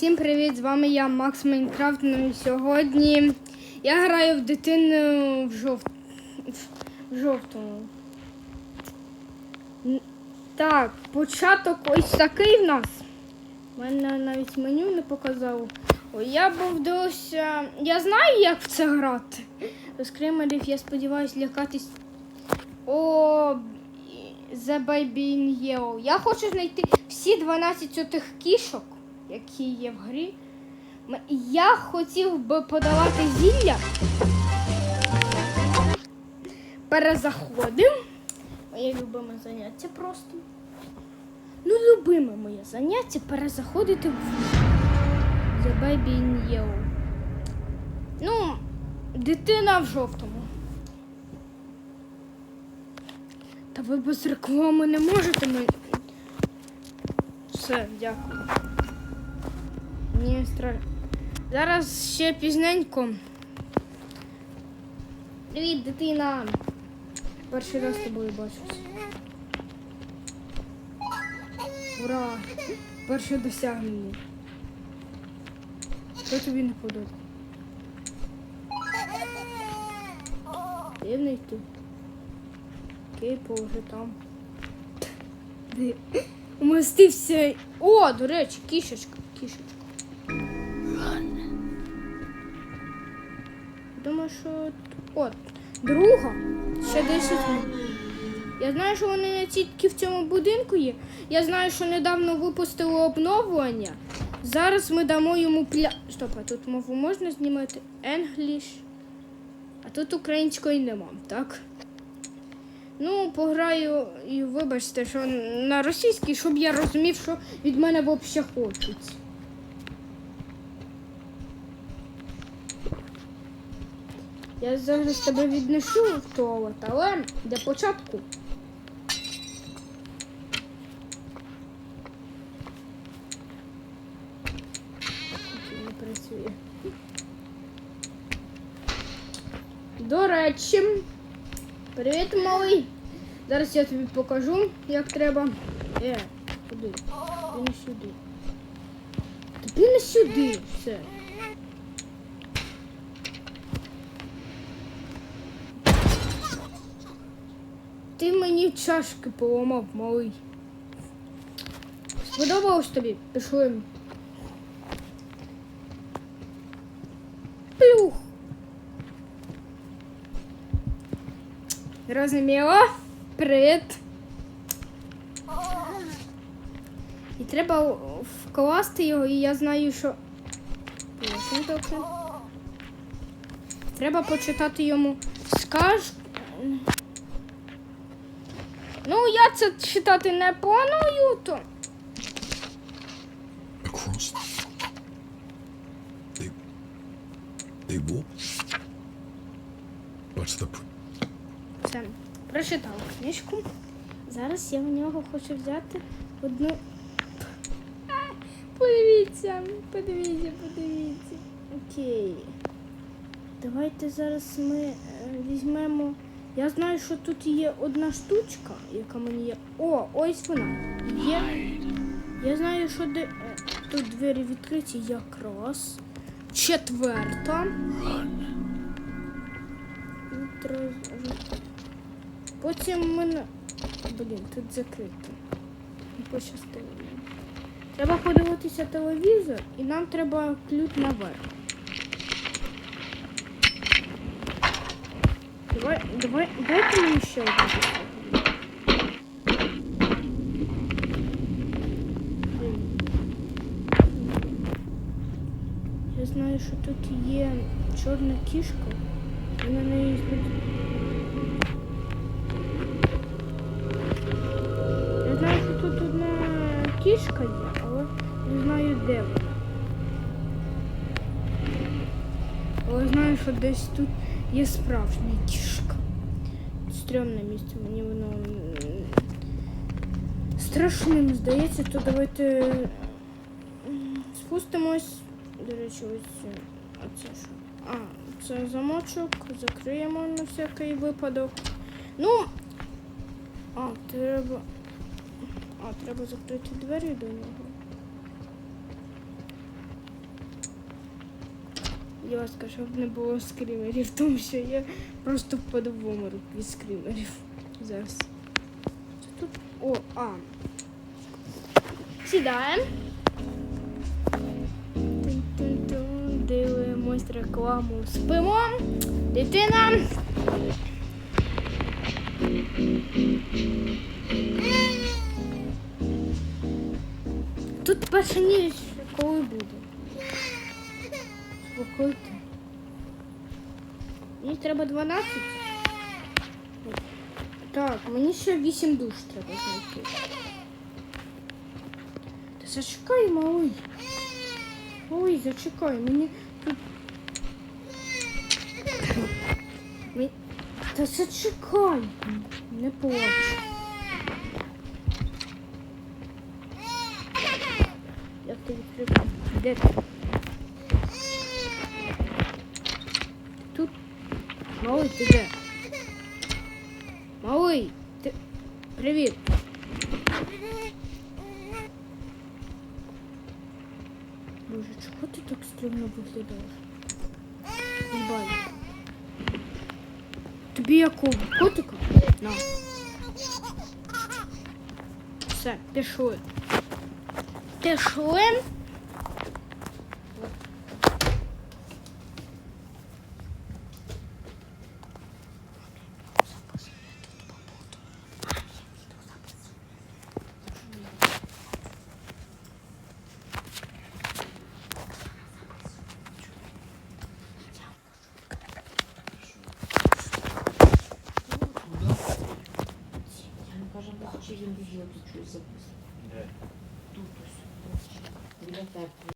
Всім привіт! З вами я, Макс Майнкрафт. Ну сьогодні я граю в дитину в, жов... в жовтому. Так, початок ось такий в нас. У мене навіть меню не показав. Ой, я був дивився. Я знаю, як в це грати. До скримерів, я сподіваюся, лякатись. О, The Baby in Yellow. Я хочу знайти всі 12 отих кішок, які є в грі. Я хотів би подавати зілля. Перезаходимо. Моє любиме заняття просто. Ну, любиме моє заняття перезаходити в The Baby in Yellow. Ну, дитина в жовтому. Та ви без реклами не можете мені. Все, дякую. Ні, стра... Зараз ще пізненько. Привіт, дитина. Перший раз з тобою бачусь. Ура! Перше досягнення. Що тобі не подобається? Дивний ти. Окей, положи там. Умостився. О, до речі, кішечка. Кішечка. Що от. Друга. Ще 10 минут. Я знаю, що вони не тільки в цьому будинку є. Я знаю, що недавно випустили обновлення. Зараз ми дамо йому пля. Стоп, а тут мову можна знімати? English. А тут української нема, так? Ну, пограю і вибачте, що на російській, щоб я розумів, що від мене взагалі хочуть. Я зараз тебе віднесу в туалет, але для початку. Не працює. До речі, привіт, малий. Зараз я тобі покажу, як треба. Е, куди? Ти не сюди. Тобі не сюди. Все. Ти мені чашки поламав, малий. Сподобалось тобі? Пішли. Плюх. Розуміло? Привіт. І треба вкласти його, і я знаю, що. Треба почитати йому скаж. Ну, я це читати не планую, то. across. They they walk. What's the Це прочитав книжку. Зараз я в нього хочу взяти одну. Подивіться, подивіться, подивіться. Окей. Давайте зараз ми е, візьмемо. Я знаю, що тут є одна штучка, яка мені є. О, ось вона. Є. Я знаю, що де... е, тут двері відкриті якраз. Четверта. Потім мене. Блін, тут закрито. Не пощастило. Треба подивитися телевізор і нам треба ключ наверх. Давай, давай, дайте мені ще один. Я знаю, що тут є чорна кішка. І на неї. Я знаю, що тут одна кішка є, але не знаю де вона. Але знаю, що десь тут є справжня кішка. Стрьомне місце, мені воно страшним здається, то давайте спустимось. До речі, ось це що? А, це замочок, закриємо на всякий випадок. Ну, а, треба. А, треба закрити двері до нього. Йоска, щоб не було скримерів, тому що я просто впаду в оморок від скримерів. Зараз. Це тут. О, а. Сідаємо. Дивимось рекламу. Спимо. Дитина. Тут перша ніч коли буде. Спокойте. Мені треба 12. Так, мені ще 8 душ треба знайти. Та зачекай, малий. Ой, зачекай, мені тут. Та зачекай. Не плач. Як ти відкрив? Де ти? Тут. Малий, ти де? Малий, ти. Привіт. Боже, чого ти так стрімно виглядаєш? Єбай. Тобі якого? Котика? На. Все, пішли. Пішли. Тут щось записувати. Тут ось. Біля тебе.